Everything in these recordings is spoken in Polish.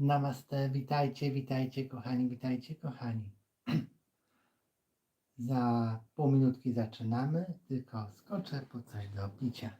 Namaste, witajcie, witajcie kochani, witajcie kochani. Za pół minutki zaczynamy, tylko skoczę po coś do picia.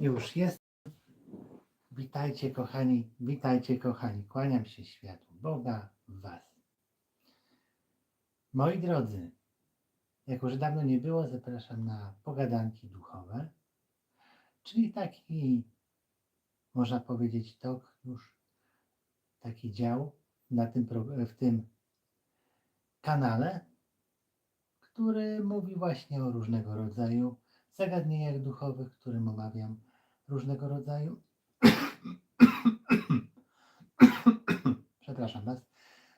Już jest. Witajcie kochani, witajcie kochani. Kłaniam się światu Boga w Was. Moi drodzy, jak już dawno nie było, zapraszam na pogadanki duchowe, czyli taki, można powiedzieć, tok już, taki dział na tym, w tym kanale, który mówi właśnie o różnego rodzaju zagadnieniach duchowych, którym omawiam różnego rodzaju. Przepraszam Was.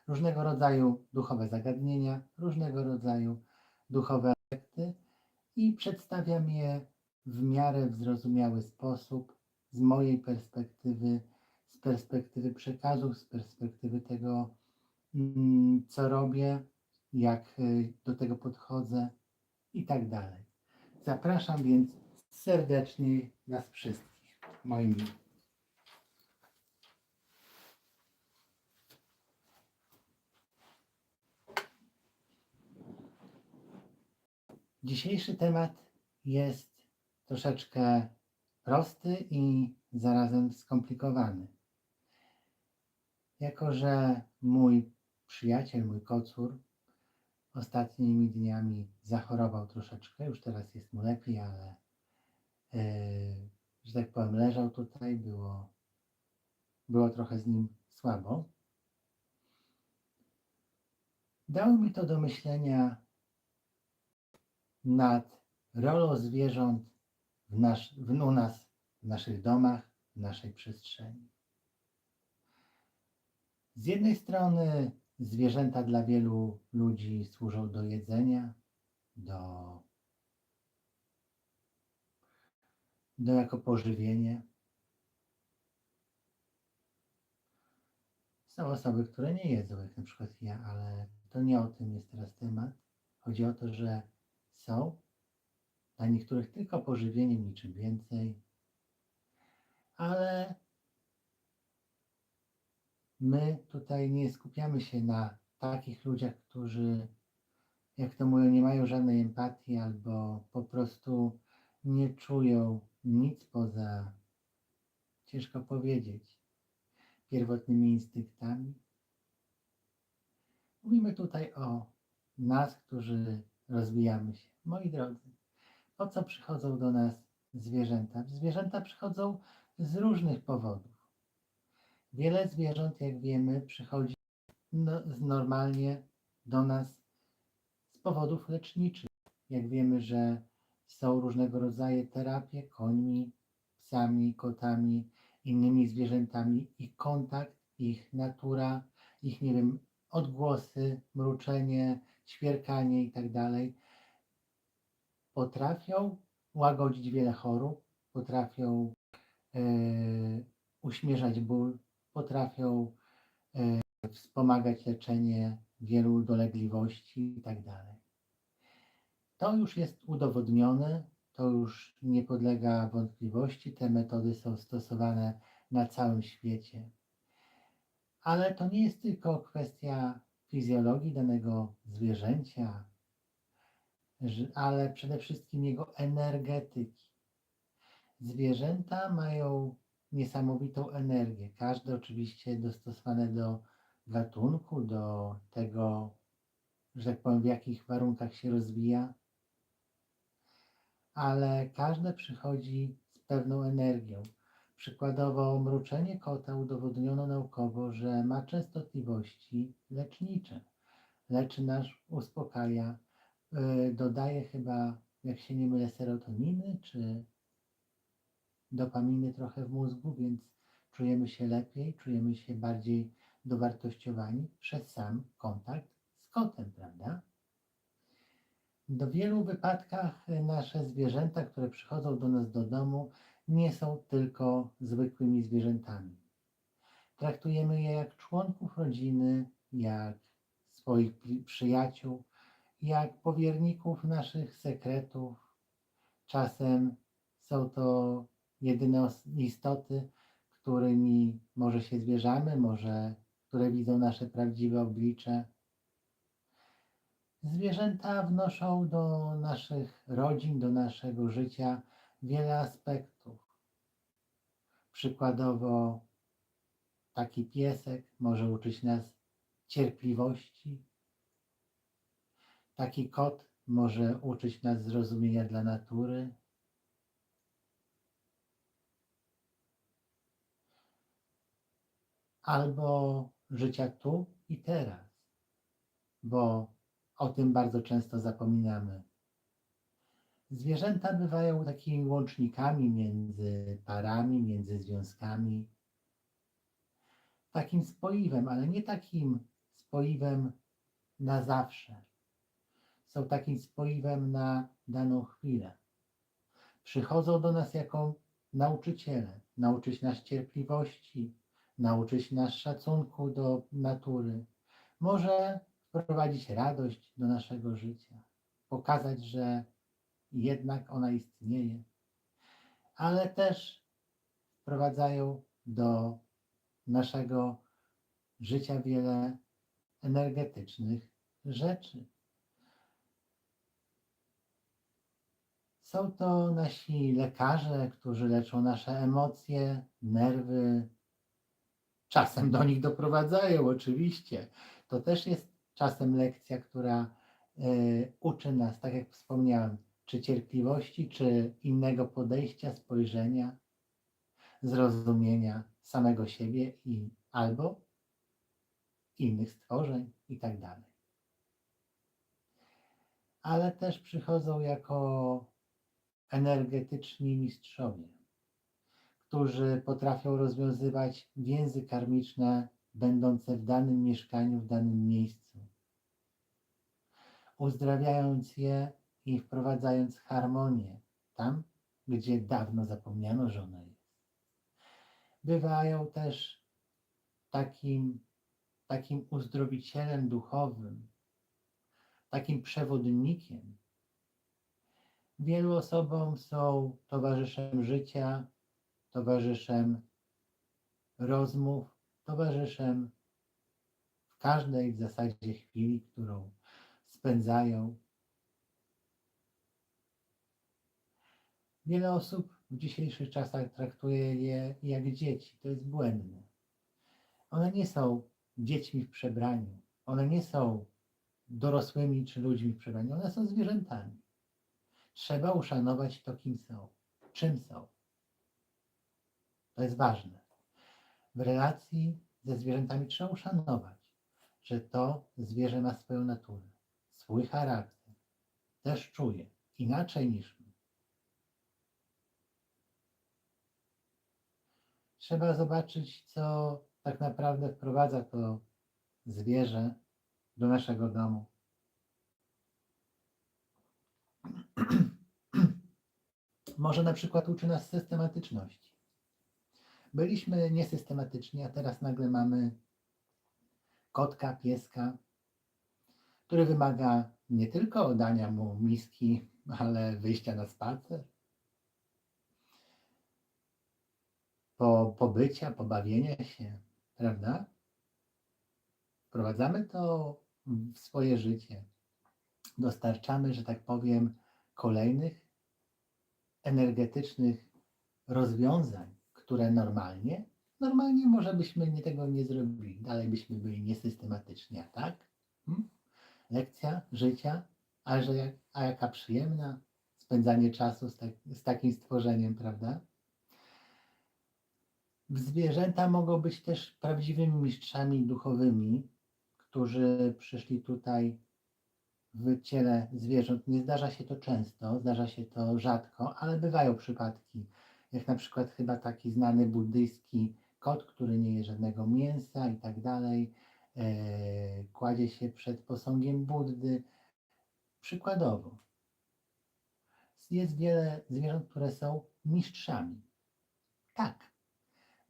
Różnego rodzaju duchowe zagadnienia, różnego rodzaju duchowe aspekty i przedstawiam je w miarę w zrozumiały sposób z mojej perspektywy, z perspektywy przekazów, z perspektywy tego, mm, co robię, jak y, do tego podchodzę i tak dalej. Zapraszam więc serdecznie nas wszystkich, moi. Dzisiejszy temat jest troszeczkę prosty i zarazem skomplikowany. Jako, że mój przyjaciel, mój kocur ostatnimi dniami zachorował troszeczkę, już teraz jest mu lepiej, ale że tak powiem, leżał tutaj, było, było trochę z nim słabo. Dało mi to do myślenia nad rolą zwierząt w nasz, w, u nas, w naszych domach, w naszej przestrzeni. Z jednej strony zwierzęta dla wielu ludzi służą do jedzenia, do, do jako pożywienie. Są osoby, które nie jedzą, jak na przykład ja, ale to nie o tym jest teraz temat. Chodzi o to, że są dla niektórych tylko pożywieniem, niczym więcej, ale my tutaj nie skupiamy się na takich ludziach, którzy, jak to mówią, nie mają żadnej empatii albo po prostu nie czują nic poza, ciężko powiedzieć, pierwotnymi instynktami. Mówimy tutaj o nas, którzy rozwijamy się. Moi drodzy, po co przychodzą do nas zwierzęta? Zwierzęta przychodzą z różnych powodów. Wiele zwierząt, jak wiemy, przychodzi no, normalnie do nas z powodów leczniczych. Jak wiemy, że są różnego rodzaju terapie końmi, psami, kotami, innymi zwierzętami i kontakt, ich natura, ich, nie wiem, odgłosy, mruczenie, ćwierkanie i tak dalej potrafią łagodzić wiele chorób, potrafią e, uśmierzać ból, potrafią e, wspomagać leczenie wielu dolegliwości i tak. To już jest udowodnione, to już nie podlega wątpliwości, te metody są stosowane na całym świecie. Ale to nie jest tylko kwestia fizjologii danego zwierzęcia, ale przede wszystkim jego energetyki. Zwierzęta mają niesamowitą energię. Każde oczywiście dostosowane do gatunku, do tego, że tak powiem, w jakich warunkach się rozwija, ale każde przychodzi z pewną energią. Przykładowo mruczenie kota udowodniono naukowo, że ma częstotliwości lecznicze. Leczy nas, uspokaja, yy, dodaje chyba jak się nie mylę, serotoniny czy dopaminy trochę w mózgu, więc czujemy się lepiej, czujemy się bardziej dowartościowani przez sam kontakt z kotem, prawda? W wielu wypadkach nasze zwierzęta, które przychodzą do nas do domu, nie są tylko zwykłymi zwierzętami. Traktujemy je jak członków rodziny, jak swoich przyjaciół, jak powierników naszych sekretów. Czasem są to jedyne istoty, którymi może się zwierzamy, może które widzą nasze prawdziwe oblicze. Zwierzęta wnoszą do naszych rodzin, do naszego życia wiele aspektów. Przykładowo, taki piesek może uczyć nas cierpliwości, taki kot może uczyć nas zrozumienia dla natury. Albo życia tu i teraz, bo o tym bardzo często zapominamy. Zwierzęta bywają takimi łącznikami między parami, między związkami, takim spoiwem, ale nie takim spoiwem na zawsze. Są takim spoiwem na daną chwilę. Przychodzą do nas jako nauczyciele, nauczyć nas cierpliwości, nauczyć nas szacunku do natury. Może wprowadzić radość do naszego życia, pokazać, że jednak ona istnieje, ale też wprowadzają do naszego życia wiele energetycznych rzeczy. Są to nasi lekarze, którzy leczą nasze emocje, nerwy. Czasem do nich doprowadzają, oczywiście. To też jest czasem lekcja, która y, uczy nas, tak jak wspomniałem, czy cierpliwości, czy innego podejścia, spojrzenia, zrozumienia samego siebie i albo innych stworzeń i tak dalej. Ale też przychodzą jako energetyczni mistrzowie, którzy potrafią rozwiązywać więzy karmiczne będące w danym mieszkaniu, w danym miejscu, uzdrawiając je i wprowadzając harmonię tam, gdzie dawno zapomniano, że ona jest. Bywają też takim, takim uzdrowicielem duchowym, takim przewodnikiem. Wielu osobom są towarzyszem życia, towarzyszem rozmów, towarzyszem w każdej w zasadzie chwili, którą spędzają. Wiele osób w dzisiejszych czasach traktuje je jak dzieci. To jest błędne. One nie są dziećmi w przebraniu. One nie są dorosłymi czy ludźmi w przebraniu. One są zwierzętami. Trzeba uszanować to, kim są, czym są. To jest ważne. W relacji ze zwierzętami trzeba uszanować, że to zwierzę ma swoją naturę, swój charakter. Też czuje inaczej niż my. Trzeba zobaczyć, co tak naprawdę wprowadza to zwierzę do naszego domu. Może na przykład uczy nas systematyczności. Byliśmy niesystematyczni, a teraz nagle mamy kotka, pieska, który wymaga nie tylko oddania mu miski, ale wyjścia na spacer, po, pobycia, pobawienia się, prawda? Wprowadzamy to w swoje życie. Dostarczamy, że tak powiem, kolejnych energetycznych rozwiązań, które normalnie, normalnie może byśmy nie tego nie zrobili, dalej byśmy byli niesystematyczni, a tak? Hmm? Lekcja życia, a, że jak, a jaka przyjemna spędzanie czasu z, tak, z takim stworzeniem, prawda? Zwierzęta mogą być też prawdziwymi mistrzami duchowymi, którzy przyszli tutaj w ciele zwierząt. Nie zdarza się to często, zdarza się to rzadko, ale bywają przypadki, jak na przykład chyba taki znany buddyjski kot, który nie je żadnego mięsa i tak dalej, e, kładzie się przed posągiem Buddy. Przykładowo, jest wiele zwierząt, które są mistrzami. Tak.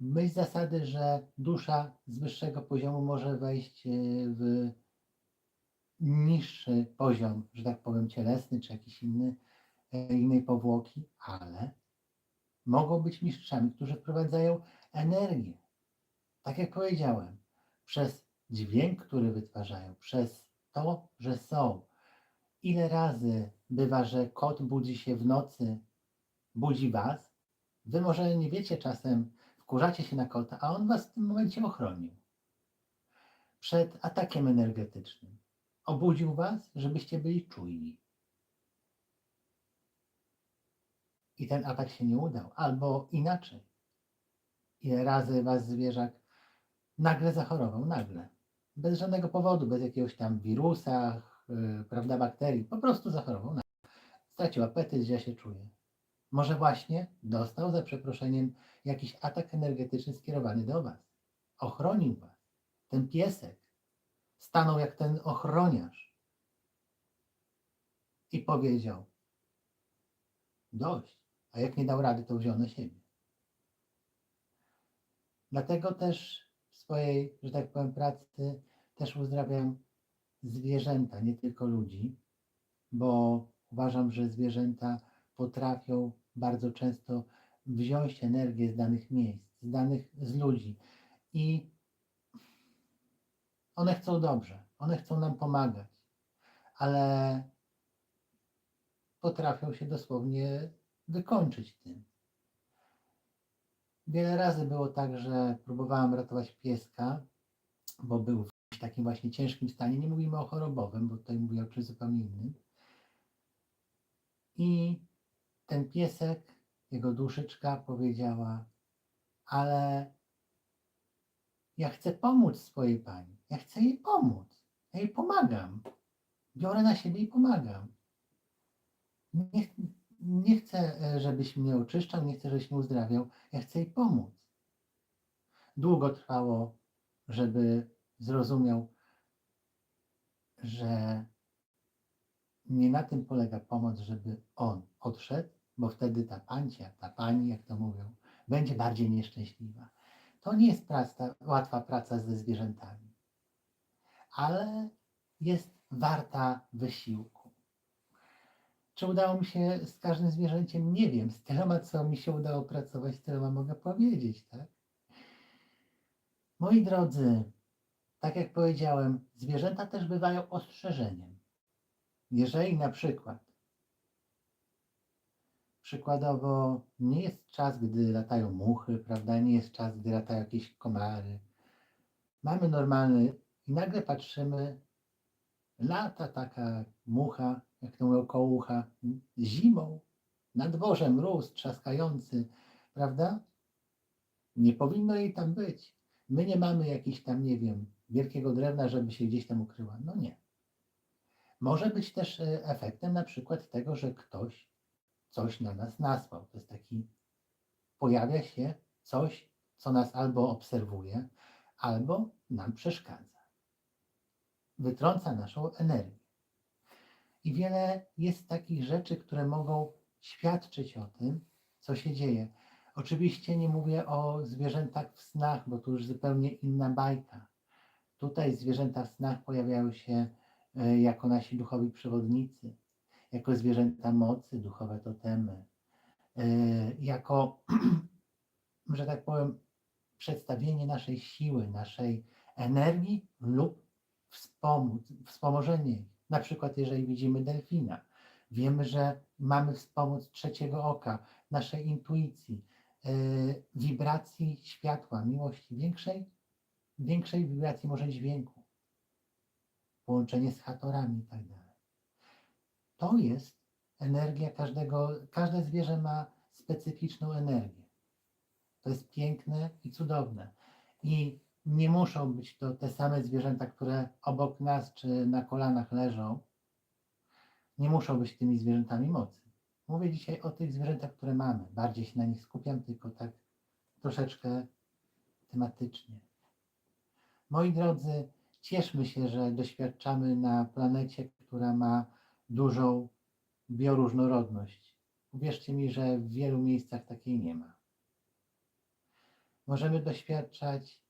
Myśl zasady, że dusza z wyższego poziomu może wejść e, w niższy poziom, że tak powiem, cielesny czy jakiś inny, e, innej powłoki, ale mogą być mistrzami, którzy wprowadzają energię. Tak jak powiedziałem, przez dźwięk, który wytwarzają, przez to, że są. Ile razy bywa, że kot budzi się w nocy, budzi was? Wy może nie wiecie czasem, wkurzacie się na kota, a on was w tym momencie ochronił przed atakiem energetycznym. Obudził was, żebyście byli czujni. I ten atak się nie udał. Albo inaczej. Ile razy was zwierzak nagle zachorował, nagle. Bez żadnego powodu, bez jakiegoś tam wirusa, yy, prawda, bakterii. Po prostu zachorował. Nagle. Stracił apetyt, źle się czuje. Może właśnie dostał za przeproszeniem jakiś atak energetyczny skierowany do was. Ochronił was. Ten piesek stanął jak ten ochroniarz i powiedział: Dość. A jak nie dał rady, to wziął na siebie. Dlatego też w swojej, że tak powiem, pracy też uzdrawiam zwierzęta, nie tylko ludzi, bo uważam, że zwierzęta potrafią bardzo często wziąć energię z danych miejsc, z danych z ludzi i one chcą dobrze, one chcą nam pomagać, ale potrafią się dosłownie wykończyć tym. Wiele razy było tak, że próbowałem ratować pieska, bo był w takim właśnie ciężkim stanie. Nie mówimy o chorobowym, bo tutaj mówię o czymś zupełnie innym. I ten piesek, jego duszyczka powiedziała, ale ja chcę pomóc swojej pani. Ja chcę jej pomóc. Ja jej pomagam. Biorę na siebie i pomagam. Nie, nie chcę, e, żebyś mnie oczyszczał, nie chcę, żebyś mnie uzdrawiał. Ja chcę jej pomóc. Długo trwało, żeby zrozumiał, że nie na tym polega pomoc, żeby on odszedł, bo wtedy ta pancia, ta pani, jak to mówią, będzie bardziej nieszczęśliwa. To nie jest praca, łatwa praca ze zwierzętami, ale jest warta wysiłku. Czy udało mi się z każdym zwierzęciem? Nie wiem. Z tyloma, co mi się udało pracować, z tyloma mogę powiedzieć, tak? Moi drodzy, tak jak powiedziałem, zwierzęta też bywają ostrzeżeniem. Jeżeli na przykład, przykładowo, nie jest czas, gdy latają muchy, prawda? Nie jest czas, gdy latają jakieś komary. Mamy normalny i nagle patrzymy, lata taka mucha, jak to mówią, koło ucha, zimą, na dworze mróz trzaskający, prawda? Nie powinno jej tam być. My nie mamy jakiejś tam, nie wiem, wielkiego drewna, żeby się gdzieś tam ukryła. No nie. Może być też e, efektem na przykład tego, że ktoś coś na nas nasłał. To jest taki, pojawia się coś, co nas albo obserwuje, albo nam przeszkadza. Wytrąca naszą energię. I wiele jest takich rzeczy, które mogą świadczyć o tym, co się dzieje. Oczywiście nie mówię o zwierzętach w snach, bo to już zupełnie inna bajka. Tutaj zwierzęta w snach pojawiają się e, jako nasi duchowi przewodnicy, jako zwierzęta mocy, duchowe totemy, e, jako, że tak powiem, przedstawienie naszej siły, naszej energii lub wspomóc, wspomożenie ich. Na przykład, jeżeli widzimy delfina, wiemy, że mamy wspomóc trzeciego oka, naszej intuicji, yy, wibracji światła, miłości, większej, większej wibracji może dźwięku, połączenie z hatorami i tak. To jest energia każdego, każde zwierzę ma specyficzną energię. To jest piękne i cudowne. I nie muszą być to te same zwierzęta, które obok nas czy na kolanach leżą, nie muszą być tymi zwierzętami mocy. Mówię dzisiaj o tych zwierzętach, które mamy. Bardziej się na nich skupiam, tylko tak troszeczkę tematycznie. Moi drodzy, cieszmy się, że doświadczamy na planecie, która ma dużą bioróżnorodność. Uwierzcie mi, że w wielu miejscach takiej nie ma. Możemy doświadczać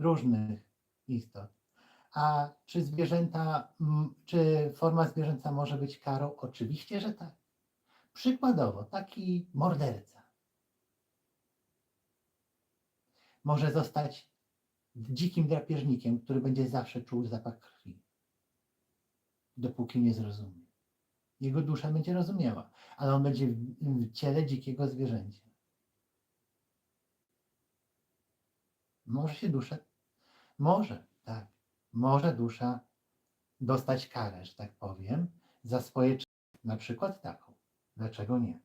różnych istot. A czy zwierzęta, czy forma zwierzęca może być karą? Oczywiście, że tak. Przykładowo, taki morderca może zostać dzikim drapieżnikiem, który będzie zawsze czuł zapach krwi, dopóki nie zrozumie. Jego dusza będzie rozumiała, ale on będzie w ciele dzikiego zwierzęcia. Może się dusza, może, tak, może dusza dostać karę, że tak powiem, za swoje czyny, na przykład taką. Dlaczego nie?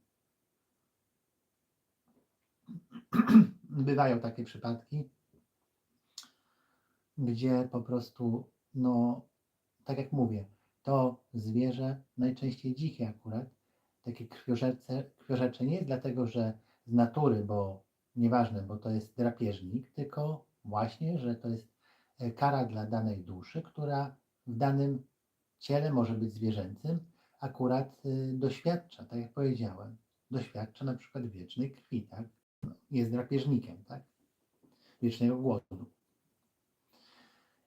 Bywają takie przypadki, gdzie po prostu, no, tak jak mówię, to zwierzę, najczęściej dzikie akurat, takie krwiożerce, krwiożercze nie jest dlatego, że z natury, bo nieważne, bo to jest drapieżnik, tylko właśnie, że to jest kara dla danej duszy, która w danym ciele może być zwierzęcym, akurat y, doświadcza, tak jak powiedziałem, doświadcza na przykład wiecznej krwi, tak? No, Jest drapieżnikiem, tak? Wiecznego głodu.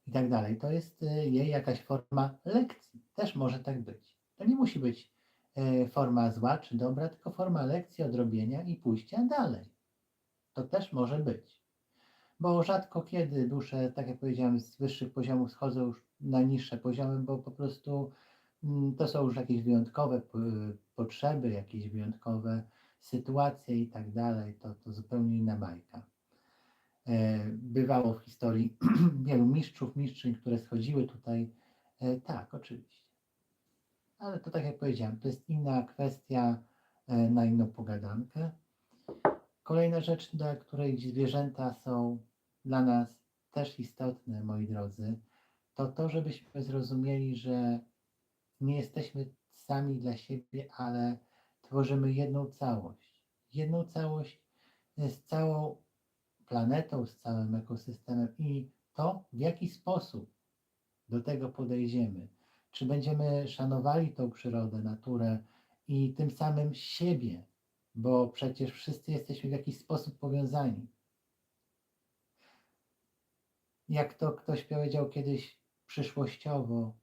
I tak dalej. To jest y, jej jakaś forma lekcji. Też może tak być. To nie musi być e, forma zła czy dobra, tylko forma lekcji, odrobienia i pójścia dalej. To też może być. Bo rzadko kiedy dusze, tak jak powiedziałem, z wyższych poziomów schodzą już na niższe poziomy, bo po prostu mm, to są już jakieś wyjątkowe potrzeby, jakieś wyjątkowe sytuacje i tak dalej. To, to zupełnie inna bajka. E, Bywało w historii wielu mistrzów, mistrzyń, które schodziły tutaj. E, Tak, oczywiście. Ale to tak jak powiedziałem, to jest inna kwestia e, na inną pogadankę. Kolejna rzecz, dla której zwierzęta są dla nas też istotne, moi drodzy, to to, żebyśmy zrozumieli, że nie jesteśmy sami dla siebie, ale tworzymy jedną całość. Jedną całość z całą planetą, z całym ekosystemem i to, w jaki sposób do tego podejdziemy. Czy będziemy szanowali tą przyrodę, naturę i tym samym siebie, bo przecież wszyscy jesteśmy w jakiś sposób powiązani. Jak to ktoś powiedział kiedyś przyszłościowo,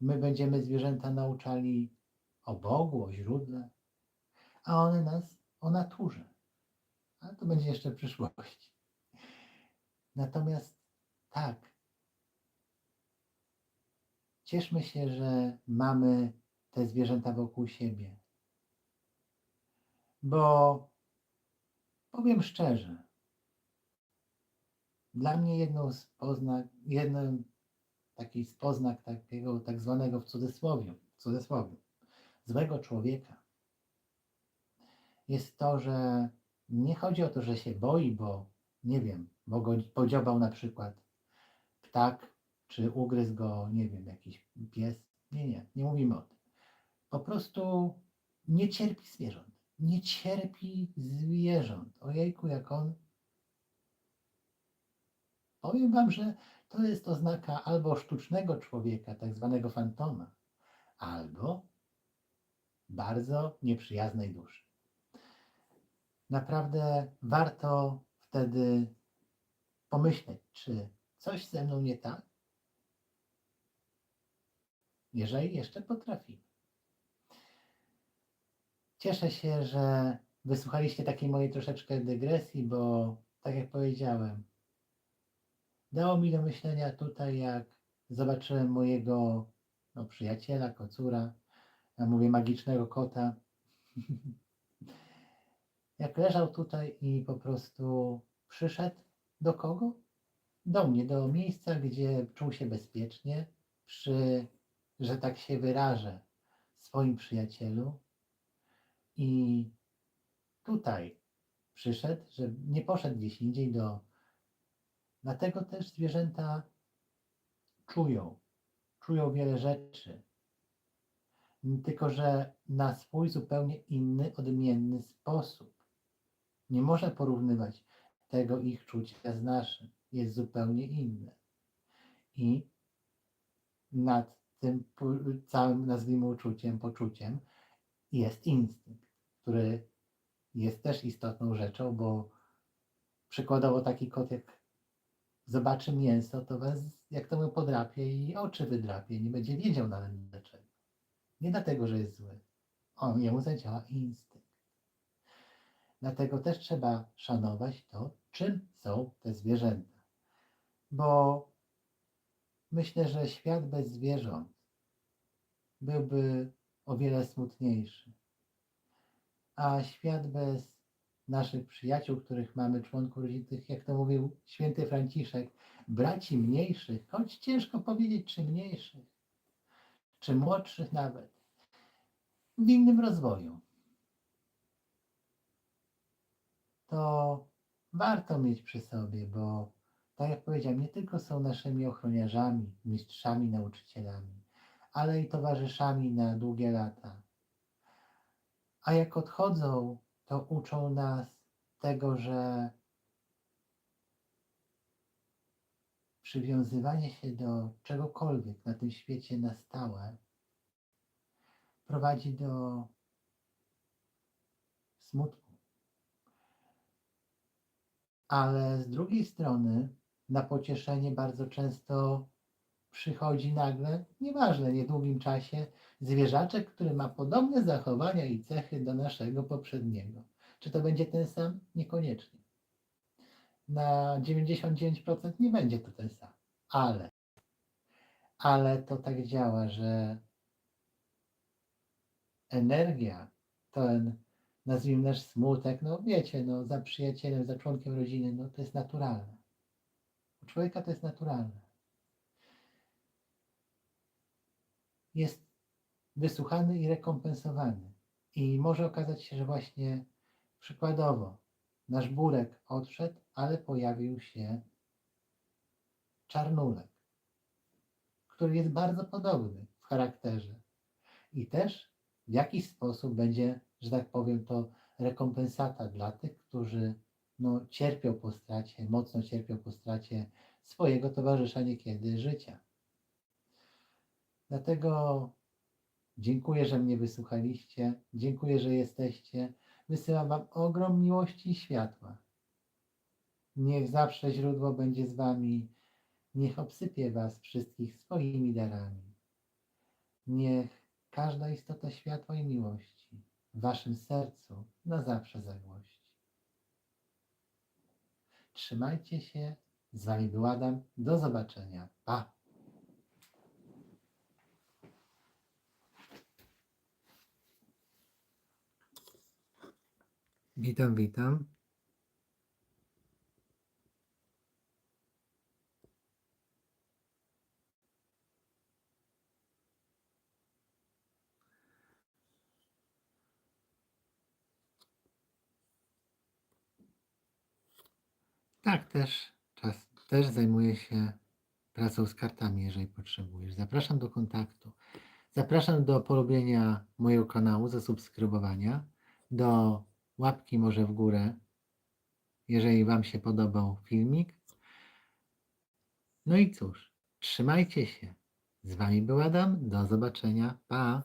my będziemy zwierzęta nauczali o Bogu, o źródle, a one nas o naturze. Ale to będzie jeszcze przyszłość. Natomiast tak, cieszmy się, że mamy te zwierzęta wokół siebie. Bo powiem szczerze, dla mnie jedną z poznak, jednym taki z poznak takiego tak zwanego w cudzysłowie, w cudzysłowie złego człowieka jest to, że nie chodzi o to, że się boi, bo nie wiem, bo go podziobał na przykład ptak, czy ugryzł go, nie wiem, jakiś pies. Nie, nie, nie mówimy o tym. Po prostu nie cierpi zwierząt. Nie cierpi zwierząt. Ojejku, jak on. Powiem wam, że to jest oznaka albo sztucznego człowieka, tak zwanego fantoma, albo bardzo nieprzyjaznej duszy. Naprawdę warto wtedy pomyśleć, czy coś ze mną nie tak, jeżeli jeszcze potrafimy. Cieszę się, że wysłuchaliście takiej mojej troszeczkę dygresji, bo tak jak powiedziałem, dało mi do myślenia tutaj, jak zobaczyłem mojego no, przyjaciela, kocura, ja mówię magicznego kota, jak leżał tutaj i po prostu przyszedł do kogo? Do mnie, do miejsca, gdzie czuł się bezpiecznie, przy, że tak się wyrażę, swoim przyjacielu. I tutaj przyszedł, że nie poszedł gdzieś indziej do. Dlatego też zwierzęta czują, czują wiele rzeczy. tylko że na swój zupełnie inny, odmienny sposób. Nie można porównywać tego ich czucia z naszym. Jest zupełnie inne. I nad tym całym, nazwijmy uczuciem, poczuciem, jest instynkt, który jest też istotną rzeczą, bo przykładowo taki kot, jak zobaczy mięso, to was, jak to mu podrapie i oczy wydrapie, nie będzie wiedział nawet dlaczego. Nie dlatego, że jest zły. On, jemu zadziała instynkt. Dlatego też trzeba szanować to, czym są te zwierzęta. Bo myślę, że świat bez zwierząt byłby o wiele smutniejszy. A świat bez naszych przyjaciół, których mamy, członków rodziny, tych, jak to mówił święty Franciszek, braci mniejszych, choć ciężko powiedzieć, czy mniejszych, czy młodszych nawet, w innym rozwoju, to warto mieć przy sobie, bo tak jak powiedziałem, nie tylko są naszymi ochroniarzami, mistrzami, nauczycielami, ale i towarzyszami na długie lata. A jak odchodzą, to uczą nas tego, że przywiązywanie się do czegokolwiek na tym świecie na stałe prowadzi do smutku. Ale z drugiej strony, na pocieszenie bardzo często przychodzi nagle, nieważne, niedługim czasie, zwierzaczek, który ma podobne zachowania i cechy do naszego poprzedniego. Czy to będzie ten sam? Niekoniecznie. Na 99% nie będzie to ten sam. Ale, ale to tak działa, że energia, ten, nazwijmy nasz smutek, no wiecie, no za przyjacielem, za członkiem rodziny, no to jest naturalne. U człowieka to jest naturalne. Jest wysłuchany i rekompensowany. I może okazać się, że właśnie przykładowo nasz burek odszedł, ale pojawił się czarnulek, który jest bardzo podobny w charakterze. I też w jakiś sposób będzie, że tak powiem, to rekompensata dla tych, którzy no, cierpią po stracie, mocno cierpią po stracie swojego towarzysza niekiedy życia. Dlatego dziękuję, że mnie wysłuchaliście. Dziękuję, że jesteście. Wysyłam Wam ogrom miłości i światła. Niech zawsze źródło będzie z Wami. Niech obsypie Was wszystkich swoimi darami. Niech każda istota światła i miłości w Waszym sercu na zawsze zagłości. Trzymajcie się. Z Wami był Adam. Do zobaczenia. Pa! Witam, witam. Tak, też czas, też zajmuję się pracą z kartami, jeżeli potrzebujesz. Zapraszam do kontaktu. Zapraszam do polubienia mojego kanału, zasubskrybowania, do łapki może w górę, jeżeli Wam się podobał filmik. No i cóż, trzymajcie się. Z Wami był Adam. Do zobaczenia. Pa!